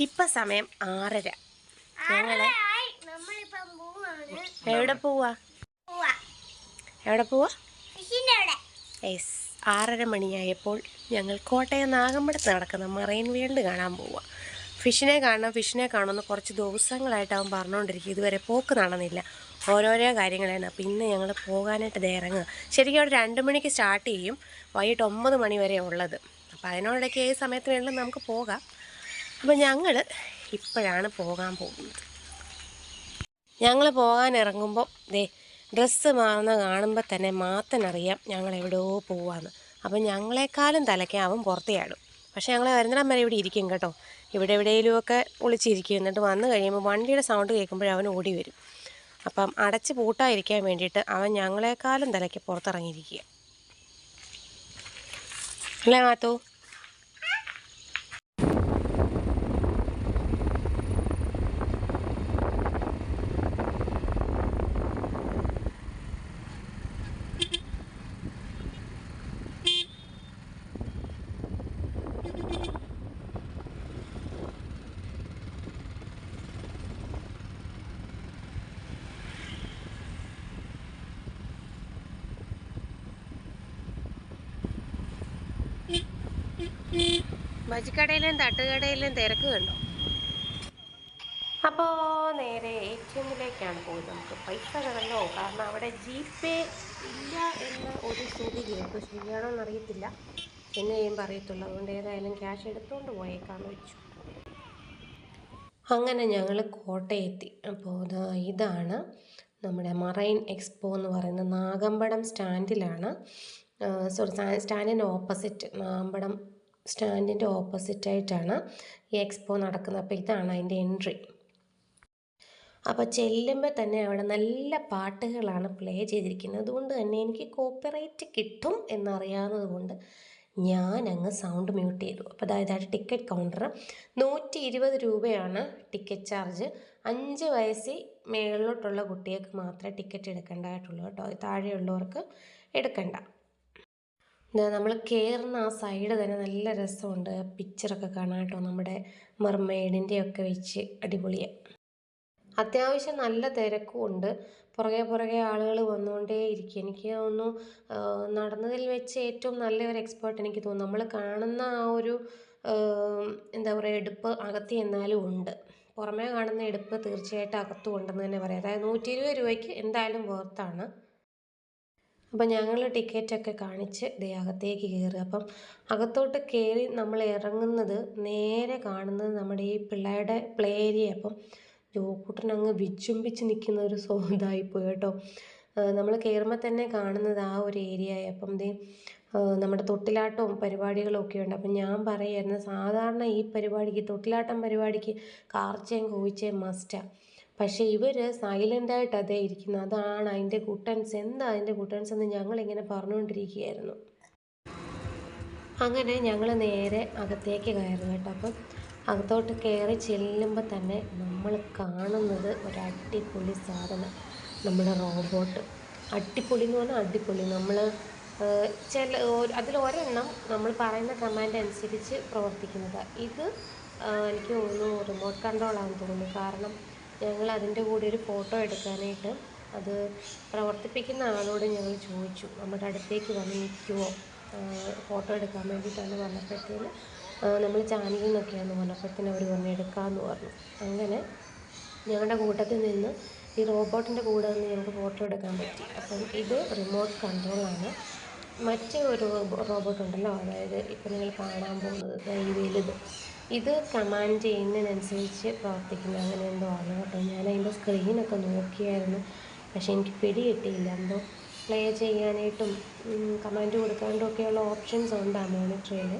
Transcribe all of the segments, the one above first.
ഇപ്പം സമയം ആറര. ഞങ്ങൾ. എവിടെ പോവാ. എവിടെ പോവാ. യെസ്. ആറര മണിയായപ്പോൾ ഞങ്ങൾ കോട്ടയം നാഗമ്പടത്ത് നടക്കുന്ന മറൈൻ വേൾഡ് കാണാൻ പോവുക ഫിഷിനെ കാണണം ഫിഷിനെ കാണുമെന്ന് കുറച്ച് ദിവസങ്ങളായിട്ട് അവൻ പറഞ്ഞുകൊണ്ടിരിക്കും ഇതുവരെ പോക്ക് നടന്നില്ല. ഓരോരോ കാര്യങ്ങളാണ്. അപ്പോൾ ഇന്ന് ഞങ്ങൾ പോകാനായിട്ട് ഇറങ്ങുക ശരിക്കും അവിടെ രണ്ട് മണിക്ക് സ്റ്റാർട്ട് ചെയ്യും. വൈകിട്ട് ഒമ്പത് മണി വരെ ഉള്ളത്. അപ്പോൾ അതിനോടൊക്കെ ഏത് സമയത്ത് വേണമെങ്കിലും നമുക്ക് പോകാം. അപ്പോൾ ഞങ്ങൾ ഇപ്പോഴാണ് പോകാൻ പോകുന്നത്. ഞങ്ങൾ പോകാൻ ഇറങ്ങുമ്പോൾ ദേ ഡ്രസ്സ് മാറുന്ന കാണുമ്പോൾ തന്നെ മാത്തനറിയാം ഞങ്ങൾ എവിടെയോ പോവാന്ന്. അപ്പം ഞങ്ങളെക്കാളും തലയ്ക്ക് അവൻ പുറത്തേ ആടും. പക്ഷേ ഞങ്ങൾ വരുന്നിടം വരെ ഇവിടെ ഇരിക്കും കേട്ടോ. ഇവിടെ എവിടെയെങ്കിലുമൊക്കെ ഒളിച്ചിരിക്കും. എന്നിട്ട് വന്നു കഴിയുമ്പോൾ വണ്ടിയുടെ സൗണ്ട് കേൾക്കുമ്പോഴേ അവൻ ഓടി വരും. അപ്പം അടച്ച് പൂട്ടാതിരിക്കാൻ വേണ്ടിയിട്ട് അവൻ ഞങ്ങളെക്കാളും തലയ്ക്ക് പുറത്തിറങ്ങിയിരിക്കുക. അല്ലേ മാത്തു? ബജിക്കടയിലും തട്ടുകടയിലും തിരക്ക് കണ്ടോ? അപ്പോൾ നേരെ എ ടി എമ്മിലേക്കാണ് പോയത്. നമുക്ക് പൈസ കണ്ടോ കാരണം അവിടെ ജി പേ ഇല്ല എന്ന ഒരു സ്ഥിതി അപ്പോൾ ശരിയാണോ എന്നറിയത്തില്ല. എന്ന് ഞാൻ പറയത്തുള്ളൂ. അതുകൊണ്ട് ഏതായാലും ക്യാഷ് എടുത്തുകൊണ്ട് പോയേക്കാന്ന് വെച്ചു. അങ്ങനെ ഞങ്ങൾ കോട്ടയെത്തി. അപ്പോൾ ഇതാ ഇതാണ് നമ്മുടെ മറൈൻ എക്സ്പോ എന്ന് പറയുന്ന നാഗമ്പടം സ്റ്റാൻഡിലാണ്. സോറി സ്റ്റാൻഡിന്റെ ഓപ്പോസിറ്റ് നാഗമ്പടം സ്റ്റാൻഡിന്റെ ഓപ്പോസിറ്റായിട്ടാണ് ഈ എക്സ്പോ നടക്കുന്നത്. അപ്പോൾ ഇതാണ് അതിന്റെ എൻട്രി. അപ്പോൾ ചെല്ലുമ്പോൾ തന്നെ അവിടെ നല്ല പാട്ടുകളാണ് പ്ലേ ചെയ്തിരിക്കുന്നത്. അതുകൊണ്ട് തന്നെ എനിക്ക് കോപ്പിറൈറ്റ് കിട്ടും എന്നറിയാവുന്നത് കൊണ്ട് ഞാൻ അങ്ങ് സൗണ്ട് മ്യൂട്ട് ചെയ്തു. അപ്പോൾ അതായത് ടിക്കറ്റ് കൗണ്ടർ നൂറ്റി ഇരുപത് രൂപയാണ് ടിക്കറ്റ് ചാർജ്. അഞ്ച് വയസ്സിൽ മേളിലോട്ടുള്ള കുട്ടികൾക്ക് മാത്രമേ ടിക്കറ്റ് എടുക്കേണ്ടതായിട്ടുള്ളൂ കേട്ടോ. താഴെയുള്ളവർക്ക് എടുക്കണ്ട. നമ്മൾ കയറുന്ന ആ സൈഡ് തന്നെ നല്ല രസമുണ്ട്. പിക്ചറൊക്കെ കാണാൻ കേട്ടോ നമ്മുടെ മർമെയ്ഡിന്റെ ഒക്കെ വെച്ച് അടിപൊളിയാണ് അത്യാവശ്യം നല്ല തിരക്കും ഉണ്ട്. പുറകെ പുറകെ ആളുകൾ വന്നുകൊണ്ടേ ഇരിക്കും. എനിക്ക് തോന്നുന്നു നടന്നതിൽ വെച്ച് ഏറ്റവും നല്ല ഒരു എക്സ്പേർട്ട് എനിക്ക് തോന്നുന്നു. നമ്മൾ കാണുന്ന ആ ഒരു എന്താ പറയുക എടുപ്പ് അകത്ത് എന്നാലും ഉണ്ട്. പുറമേ കാണുന്ന എടുപ്പ് തീർച്ചയായിട്ടും അകത്തും ഉണ്ടെന്ന് തന്നെ പറയാം. അതായത് നൂറ്റി ഇരുപത് രൂപയ്ക്ക് എന്തായാലും വേർത്താണ് അപ്പം ഞങ്ങൾ ടിക്കറ്റൊക്കെ കാണിച്ച് ദേ അകത്തേക്ക് കയറുക അപ്പം അകത്തോട്ട് കയറി നമ്മൾ ഇറങ്ങുന്നത് നേരെ കാണുന്നത് നമ്മുടെ ഈ പിള്ളേരുടെ പ്ലേ ഏരിയ അപ്പം ജോക്കൂട്ടൻ അങ്ങ് വിജൃംഭിച്ച് നിൽക്കുന്ന ഒരു സോ ഇതായിപ്പോയി കേട്ടോ. നമ്മൾ കയറുമ്പോൾ തന്നെ കാണുന്നത് ആ ഒരു ഏരിയ അപ്പം ദേ നമ്മുടെ തൊട്ടിലാട്ടവും പരിപാടികളും ഒക്കെ ഉണ്ട്. അപ്പം ഞാൻ പറയായിരുന്നു സാധാരണ ഈ പരിപാടിക്ക് തൊട്ടിലാട്ടം പരിപാടിക്ക് കാർച്ചയും കോഴിച്ചയും മസ്റ്റാണ് പക്ഷേ ഇവർ സൈലന്റായിട്ട് അതേ ഇരിക്കുന്നു. അതാണ് അതിന്റെ കുട്ടൻസ്. എന്താ അതിന്റെ കുട്ടൻസ് എന്ന് ഞങ്ങളിങ്ങനെ പറഞ്ഞുകൊണ്ടിരിക്കുകയായിരുന്നു. അങ്ങനെ ഞങ്ങൾ നേരെ അകത്തേക്ക് കയറുക കേട്ടോ. അപ്പം അകത്തോട്ട് കയറി ചെല്ലുമ്പോൾ തന്നെ നമ്മൾ കാണുന്നത് ഒരു അടിപൊളി സാധനം. നമ്മുടെ റോബോട്ട് അടിപൊളി എന്ന് പറഞ്ഞാൽ അടിപൊളി. നമ്മൾ ചില അതിൽ ഒരെണ്ണം നമ്മൾ പറയുന്ന കമാൻഡ് അനുസരിച്ച് പ്രവർത്തിക്കുന്നതാണ് ഇത് എനിക്ക് തോന്നുന്നു റിമോട്ട് കൺട്രോളാണെന്ന് തോന്നുന്നു. കാരണം ഞങ്ങൾ അതിന്റെ കൂടെ ഒരു ഫോട്ടോ എടുക്കാനായിട്ട് അത് പ്രവർത്തിപ്പിക്കുന്ന ആളോട് ഞങ്ങൾ ചോദിച്ചു നമ്മുടെ അടുത്തേക്ക് വന്ന് നിൽക്കുമോ ഫോട്ടോ എടുക്കാൻ വേണ്ടിയിട്ടാണ് വന്നപ്പോഴത്തേന് നമ്മൾ ചാനലിൽ നിന്നൊക്കെയാണ് പറഞ്ഞപ്പോഴത്തേന് അവർ പറഞ്ഞു എടുക്കാമെന്ന് പറഞ്ഞു. അങ്ങനെ ഞങ്ങളുടെ കൂട്ടത്തിൽ നിന്ന് ഈ റോബോട്ടിന്റെ കൂടെ നിന്ന് ഞങ്ങൾക്ക് ഫോട്ടോ എടുക്കാൻ പറ്റി. അപ്പം ഇത് റിമോട്ട് കൺട്രോളാണ്. മറ്റേ ഒരു റോബോട്ട് ഉണ്ടല്ലോ അതായത് ഇപ്പം നിങ്ങൾ കാണാൻ പോകുന്നത് ഈ വലുത് ഇത് കമാൻഡ് ചെയ്യുന്നതിനനുസരിച്ച് പ്രവർത്തിക്കുന്ന. അങ്ങനെ എന്തോ ആണ് കേട്ടോ. ഞാനതിന്റെ സ്ക്രീനൊക്കെ നോക്കിയായിരുന്നു. പക്ഷേ എനിക്ക് പിടി കിട്ടിയില്ല. എന്തോ പ്ലേ ചെയ്യാനായിട്ടും കമാൻഡ് കൊടുക്കാണ്ടും ഒക്കെയുള്ള ഓപ്ഷൻസ് ഉണ്ട് മോണിറ്ററിൽ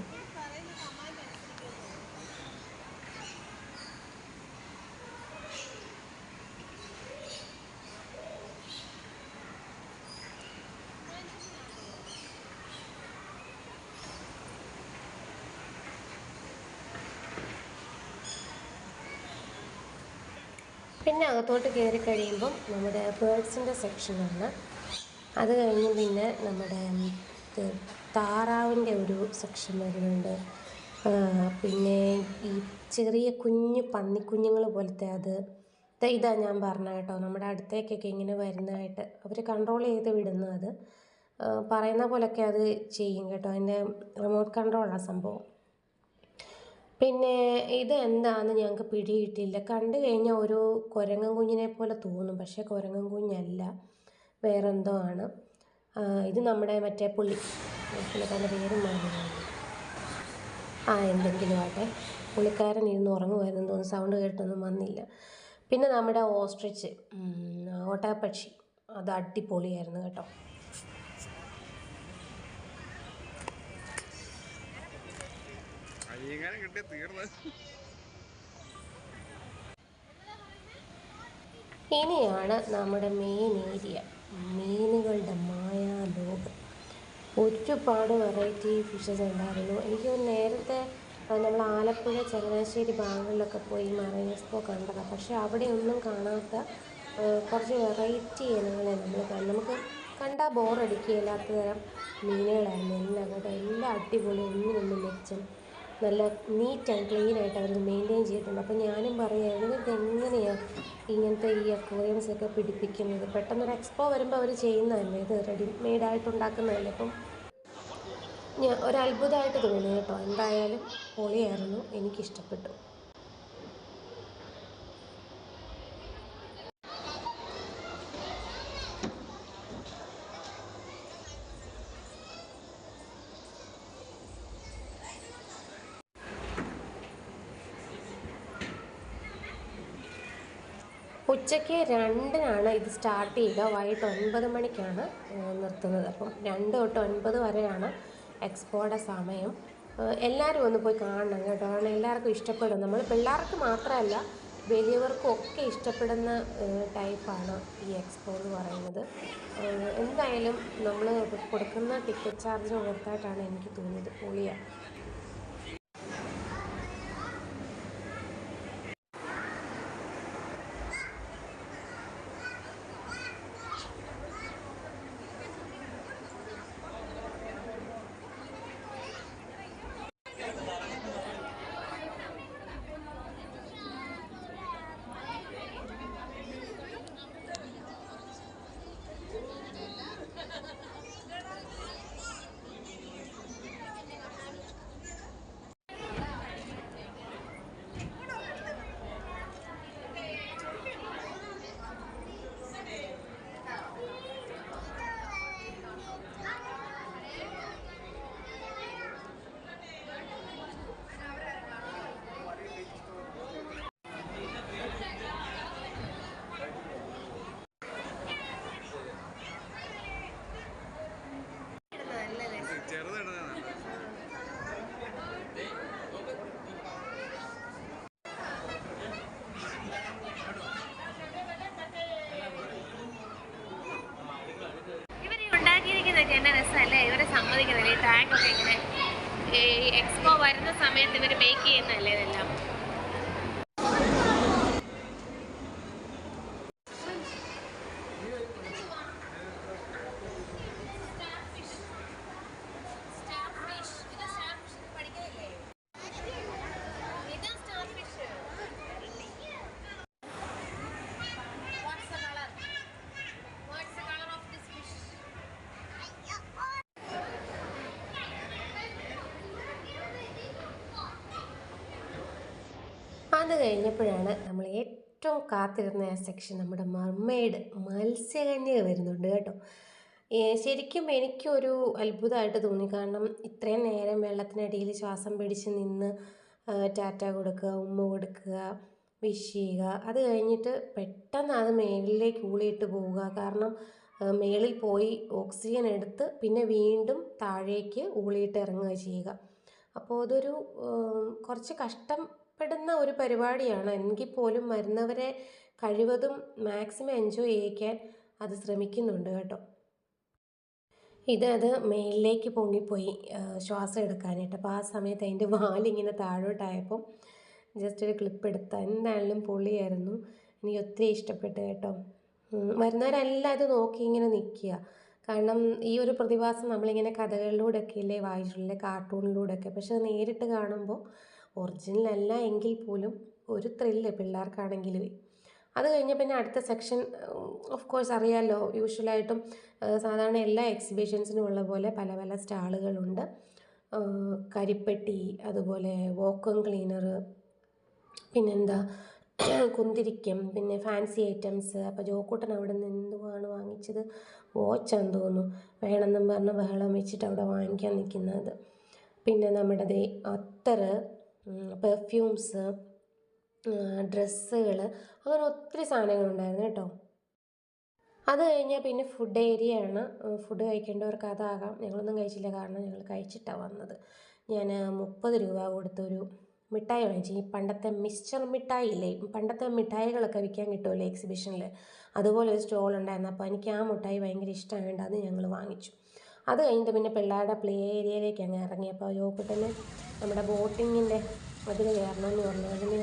പിന്നെ അകത്തോട്ട് കയറി കഴിയുമ്പം നമ്മുടെ ബേർഡ്സിന്റെ സെക്ഷനാണ് അത് കഴിഞ്ഞ് പിന്നെ നമ്മുടെ താറാവിന്റെ ഒരു സെക്ഷൻ വരുന്നുണ്ട്. പിന്നെ ഈ ചെറിയ കുഞ്ഞു പന്നിക്കുഞ്ഞുങ്ങൾ പോലത്തെ അത്. ഇതാ ഞാൻ പറഞ്ഞ കേട്ടോ. നമ്മുടെ അടുത്തേക്കൊക്കെ ഇങ്ങനെ വരുന്നതായിട്ട് അവർ കൺട്രോൾ ചെയ്ത് വിടുന്നത്. പറയുന്ന പോലൊക്കെ അത് ചെയ്യും കേട്ടോ. അതിന്റെ റിമോട്ട് കൺട്രോളാണ് സംഭവം. പിന്നെ ഇത് എന്താണെന്ന് ഞങ്ങൾക്ക് പിടിയിട്ടില്ല കണ്ടു കഴിഞ്ഞാൽ ഒരു കുരങ്ങൻ കുഞ്ഞിനെ പോലെ തോന്നും. പക്ഷേ കുരങ്ങൻ കുഞ്ഞല്ല. വേറെന്തോ ആണ്. ഇത് നമ്മുടെ മറ്റേ പുള്ളി. പുള്ളിക്കാരന്റെ പേര് മറന്നു ആ എന്തെങ്കിലും ആട്ടെ പുള്ളിക്കാരൻ ഇരുന്ന് ഉറങ്ങുമായിരുന്നു. തോന്നുന്നു സൗണ്ട് കേട്ടൊന്നും വന്നില്ല. പിന്നെ നമ്മുടെ ഓസ്ട്രിച്ച് ഓട്ടാപ്പക്ഷി അത് അടിപൊളിയായിരുന്നു കേട്ടോ. അയ്യങ്ങാനും കിട്ടിയ തീർന്ന്. ഇനിയാണ് നമ്മുടെ മെയിൻ ഏരിയ മീനുകളുടെ മായാലോകം. ഒരുപാട് വെറൈറ്റി ഫിഷസ് ഉണ്ടായിരുന്നു. എനിക്ക് നേരത്തെ നമ്മൾ ആലപ്പുഴ ചങ്ങനാശ്ശേരി ഭാഗങ്ങളിലൊക്കെ പോയി മറൈൻ കണ്ടതാണ്. പക്ഷേ അവിടെയൊന്നും കാണാത്ത കുറച്ച് വെറൈറ്റി ഇനങ്ങളെ നമ്മൾ കാണും നമുക്ക് കണ്ടാൽ ബോറടിക്കുകയില്ലാത്ത തരം മീനുകളായിരുന്നു എല്ലാം കേട്ടോ എല്ലാം അടിപൊളി ഒന്നിനൊന്നും മെച്ചം നല്ല നീറ്റ് ആൻഡ് ക്ലീൻ ആയിട്ട് അവർ മെയിന്റെയിൻ ചെയ്തിട്ടുണ്ട്. അപ്പോൾ ഞാനും പറയുമായിരുന്നു നിങ്ങൾക്ക് എങ്ങനെയാണ് ഇങ്ങനത്തെ ഈ അക്വേറിയംസ് ഒക്കെ പിടിപ്പിക്കുന്നത്? പെട്ടെന്നൊരു എക്സ്പോ വരുമ്പോൾ അവർ ചെയ്യുന്നതല്ലേ? ഇത് റെഡിമെയ്ഡ് ആയിട്ട് ഉണ്ടാക്കുന്നതല്ലേ? അപ്പം ഞാൻ ഒരത്ഭുതമായിട്ട് തോന്നി കേട്ടോ. എന്തായാലും പൊളിയായിരുന്നു. എനിക്കിഷ്ടപ്പെട്ടു. ഉച്ചയ്ക്ക് രണ്ടിനാണ് ഇത് സ്റ്റാർട്ട് ചെയ്യുക. വൈകിട്ട് ഒൻപത് മണിക്കാണ് നിർത്തുന്നത്. അപ്പം രണ്ട് തൊട്ട് ഒൻപത് വരെയാണ് എക്സ്പോയുടെ സമയം. എല്ലാവരും ഒന്ന് പോയി കാണണം കേട്ടോ. കാരണം എല്ലാവർക്കും ഇഷ്ടപ്പെടും. നമ്മൾ പിള്ളേർക്ക് മാത്രമല്ല വലിയവർക്കും ഒക്കെ ഇഷ്ടപ്പെടുന്ന ടൈപ്പാണ് ഈ എക്സ്പോ എന്ന് പറയുന്നത്. എന്തായാലും നമ്മൾ കൊടുക്കുന്ന ടിക്കറ്റ് ചാർജ് ഓർത്തായിട്ടാണ് എനിക്ക് തോന്നിയത്. പൊളിയാണ് സമ്മതിക്കുന്നില്ല. ഈ ടാങ്ക് ഒക്കെ ഇങ്ങനെ ഈ എക്സ്പോ വരുന്ന സമയത്ത് ഇവർ മേക്ക് ചെയ്യുന്നതല്ലേ ഇതെല്ലാം? അത് കഴിഞ്ഞപ്പോഴാണ് നമ്മൾ ഏറ്റവും കാത്തിരുന്ന ആ സെക്ഷൻ നമ്മുടെ മർമെയ്ഡ് മത്സ്യകന്യക വരുന്നുണ്ട് കേട്ടോ. ശരിക്കും എനിക്കൊരു അത്ഭുതമായിട്ട് തോന്നി. കാരണം ഇത്രയും നേരം വെള്ളത്തിനടിയിൽ ശ്വാസം പിടിച്ച് നിന്ന് ടാറ്റ കൊടുക്കുക ഉമ്മ കൊടുക്കുക വിഷ് ചെയ്യുക അത് കഴിഞ്ഞിട്ട് പെട്ടെന്ന് അത് മേളിലേക്ക് ഊളിയിട്ട് പോവുക. കാരണം മേളിൽ പോയി ഓക്സിജൻ എടുത്ത് പിന്നെ വീണ്ടും താഴേക്ക് ഊളിയിട്ട് ഇറങ്ങുക ചെയ്യുക. അപ്പോൾ അതൊരു കുറച്ച് കുറച്ച് കഷ്ടപ്പെടുന്ന ഒരു പരിപാടിയാണ്. എങ്കിൽ പോലും വരുന്നവരെ കഴിവതും മാക്സിമം എൻജോയ് ചെയ്യിക്കാൻ അത് ശ്രമിക്കുന്നുണ്ട് കേട്ടോ. ഇതത് മേലിലേക്ക് പൊങ്ങിപ്പോയി ശ്വാസം എടുക്കാനായിട്ട്. അപ്പോൾ ആ സമയത്ത് അതിന്റെ വാലിങ്ങനെ താഴോട്ടായപ്പം ജസ്റ്റ് ഒരു ക്ലിപ്പ് എടുത്ത എന്തായാലും പൊളിയായിരുന്നു. എനിക്ക് ഒത്തിരി ഇഷ്ടപ്പെട്ടു കേട്ടോ. വരുന്നവരെല്ലാം ഇത് നോക്കി ഇങ്ങനെ നിൽക്കുക. കാരണം ഈ ഒരു പ്രതിഭാസം നമ്മളിങ്ങനെ കഥകളിലൂടെയൊക്കെ അല്ലേ വായിച്ചിട്ടുള്ളേ കാർട്ടൂണിലൂടെയൊക്കെ പക്ഷെ അത് നേരിട്ട് കാണുമ്പോൾ ഒറിജിനൽ അല്ല എങ്കിൽ പോലും ഒരു ത്രില്ല് പിള്ളേർക്കാണെങ്കിലും. അത് കഴിഞ്ഞ് പിന്നെ അടുത്ത സെക്ഷൻ ഓഫ് കോഴ്സ് അറിയാമല്ലോ യൂഷ്വലായിട്ടും സാധാരണ എല്ലാ എക്സിബിഷൻസിനും ഉള്ള പോലെ പല പല സ്റ്റാളുകളുണ്ട്. കരിപ്പെട്ടി അതുപോലെ വോക്കം ക്ലീനർ പിന്നെന്താ കുന്തിരിക്കം പിന്നെ ഫാൻസി ഐറ്റംസ് അപ്പോൾ ജോക്കൂട്ടൻ അവിടെ നിന്ന് എന്തുവാണ് വാങ്ങിച്ചത്. വാച്ചാന്ന് തോന്നുന്നു. വേണമെന്നും പറഞ്ഞ് ബഹളം വെച്ചിട്ട് അവിടെ വാങ്ങിക്കാൻ നിൽക്കുന്നത് പിന്നെ നമ്മുടെ അത്തറ് പെർഫ്യൂംസ് ഡ്രസ്സുകൾ അങ്ങനെ ഒത്തിരി സാധനങ്ങളുണ്ടായിരുന്നു കേട്ടോ. അത് കഴിഞ്ഞാൽ പിന്നെ ഫുഡ് ഏരിയ ആണ്. ഫുഡ് കഴിക്കേണ്ടവർക്ക് അതാകാം. ഞങ്ങളൊന്നും കഴിച്ചില്ല. കാരണം ഞങ്ങൾ കഴിച്ചിട്ടാണ് വന്നത്. ഞാൻ മുപ്പത് രൂപ കൊടുത്തൊരു മിഠായി വാങ്ങിച്ചു. ഈ പണ്ടത്തെ മിക്സ്ചർ മിഠായി ഇല്ലേ പണ്ടത്തെ മിഠായികളൊക്കെ വിൽക്കാൻ കിട്ടുമല്ലോ എക്സിബിഷനിൽ അതുപോലെ ഒരു സ്റ്റോൾ ഉണ്ടായിരുന്നു. അപ്പോൾ എനിക്ക് ആ മിഠായി ഭയങ്കര ഇഷ്ടമായതുകൊണ്ട് അത് ഞങ്ങൾ വാങ്ങിച്ചു. അത് കഴിഞ്ഞിട്ട് പിന്നെ പിള്ളേരുടെ പ്ലേ ഏരിയയിലേക്ക് അങ്ങ് ഇറങ്ങിയപ്പോൾ യോക്കുട്ടന് നമ്മുടെ ബോട്ടിങ്ങിന്റെ അതിന് കയറണമെന്ന് പറഞ്ഞു. അതിന്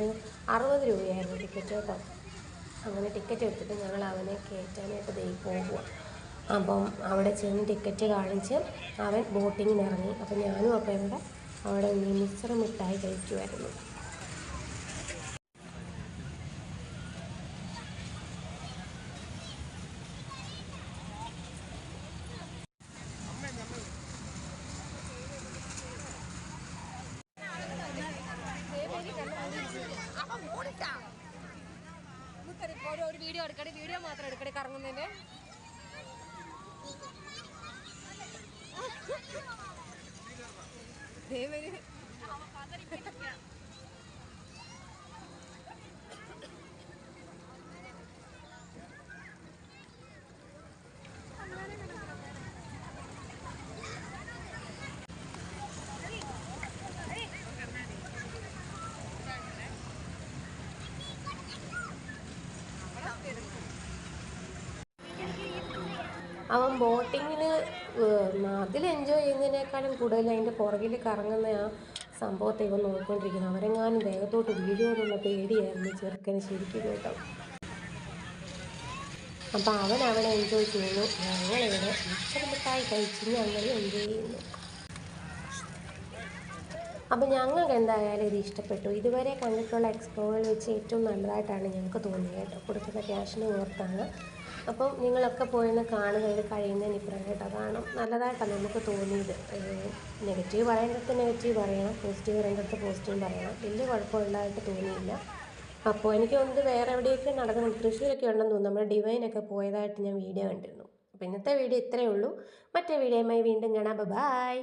അറുപത് രൂപയായിരുന്നു ടിക്കറ്റ് കേട്ടോ. അങ്ങനെ ടിക്കറ്റ് എടുത്തിട്ട് ഞങ്ങൾ അവനെ കയറ്റാനായിട്ട് ദേ പോകുക അപ്പം അവിടെ ചെന്ന് ടിക്കറ്റ് കാണിച്ച് അവൻ ബോട്ടിങ്ങിന് ഇറങ്ങി അപ്പം ഞാനും അപ്പം ഇവിടെ അവിടെ മിക്സർ മിഠായി കഴിക്കുമായിരുന്നു ഒരു വീഡിയോ മാത്രം എടുക്കടി കറങ്ങുന്നതിന്റെ അവൻ ബോട്ടിങ്ങിന് അതിൽ എൻജോയ് ചെയ്യുന്നതിനേക്കാളും കൂടുതൽ അതിന്റെ പുറകിൽ കറങ്ങുന്ന ആ സംഭവത്തെ ഇവൻ നോക്കിക്കൊണ്ടിരിക്കുന്നത് അവരെങ്ങാനും വേഗത്തോട്ട് വീഴുമോ എന്നുള്ള പേടിയായിരുന്നു ചെറുക്കന് ശരിക്കും കേട്ടോ. അപ്പം അവൻ അവനെ എൻജോയ് ചെയ്യുന്നു. ഞങ്ങളിവിടെ ഇച്ചിരി മിട്ടായി കഴിച്ച് ഞങ്ങൾ എൻജോയ് ചെയ്യുന്നു. അപ്പം ഞങ്ങൾക്ക് എന്തായാലും ഇത് ഇഷ്ടപ്പെട്ടു. ഇതുവരെ കണ്ടിട്ടുള്ള എക്സ്പോയിൽ വെച്ച് ഏറ്റവും നല്ലതായിട്ടാണ് ഞങ്ങൾക്ക് തോന്നിയത് കേട്ടോ. കൊടുക്കുന്ന ക്യാഷിന് ഓർത്താണ്. അപ്പം നിങ്ങളൊക്കെ പോയെന്ന് കാണുക ഇത് കഴിയുന്നതിന് ഇപ്പുറം കേട്ടോ. കാരണം നല്ലതായിട്ടാണ് നമുക്ക് തോന്നിയത്. നെഗറ്റീവ് പറയേണ്ടത് നെഗറ്റീവ് പറയണം. പോസിറ്റീവ് പറയേണ്ടത് പോസിറ്റീവ് പറയണം. വലിയ കുഴപ്പമുള്ളതായിട്ട് തോന്നിയില്ല. അപ്പോൾ എനിക്ക് തോന്നുന്നത് വേറെ എവിടെയൊക്കെ നടക്കുന്നുണ്ട് തൃശ്ശൂരൊക്കെ ഉണ്ടെന്ന് തോന്നുന്നു. നമ്മുടെ ഡിവൈനൊക്കെ പോയതായിട്ട് ഞാൻ വീഡിയോ കണ്ടിരുന്നു. അപ്പോൾ ഇന്നത്തെ വീഡിയോ ഇത്രയേ ഉള്ളൂ. മറ്റേ വീഡിയോയുമായി വീണ്ടും കാണാം. ബൈ